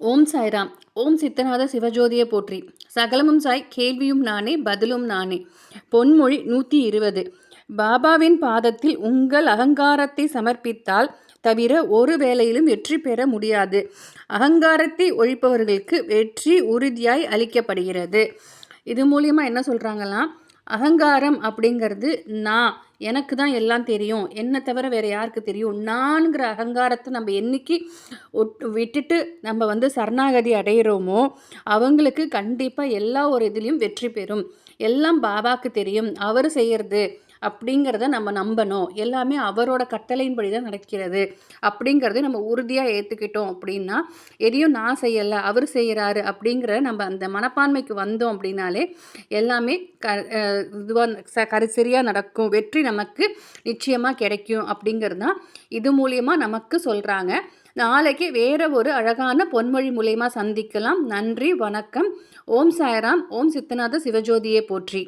ஓம் சாய்ராம். ஓம் சித்தநாத சிவஜோதியை போற்றி. சகலமும் சாய் கேள்வியும் நானே பதிலும் நானே. பொன்மொழி நூற்றி இருபது. பாபாவின் பாதத்தில் உங்கள் அகங்காரத்தை சமர்ப்பித்தால் தவிர ஒரு வேலையிலும் வெற்றி பெற முடியாது. அகங்காரத்தை ஒழிப்பவர்களுக்கு வெற்றி உறுதியாய் அளிக்கப்படுகிறது. இது மூலியமாக என்ன சொல்கிறாங்களாம் அகங்காரம் அப்படிங்கிறது நான் எனக்கு தான் எல்லாம் தெரியும். என்னை தவிர வேறு யாருக்கு தெரியும்? நான்கிற அகங்காரத்தை நம்ம என்னைக்கு விட்டுட்டு நம்ம வந்து சரணாகதி அடைகிறோமோ அவங்களுக்கு கண்டிப்பாக எல்லா ஒரு இதுலேயும் வெற்றி பெறும். எல்லாம் பாபாவுக்கு தெரியும். அவர் செய்கிறது அப்படிங்கிறத நம்ம நம்பணும். எல்லாமே அவரோட கட்டளையின்படி தான் நடக்கிறது. அப்படிங்கிறத நம்ம உறுதியாக ஏற்றுக்கிட்டோம் அப்படின்னா எதையும் நான் செய்யலை அவர் செய்கிறாரு அப்படிங்கிற நம்ம அந்த மனப்பான்மைக்கு வந்தோம் அப்படின்னாலே எல்லாமே க இதுவாக ச கரு சரியாக நடக்கும். வெற்றி நமக்கு நிச்சயமாக கிடைக்கும் அப்படிங்கிறது தான் இது மூலியமாக நமக்கு சொல்கிறாங்க நாளைக்கு வேற ஒரு அழகான பொன்மொழி மூலயமா சந்திக்கலாம். நன்றி வணக்கம். ஓம் சாய்ராம். ஓம் சித்தநாத சிவஜோதியை போற்றி.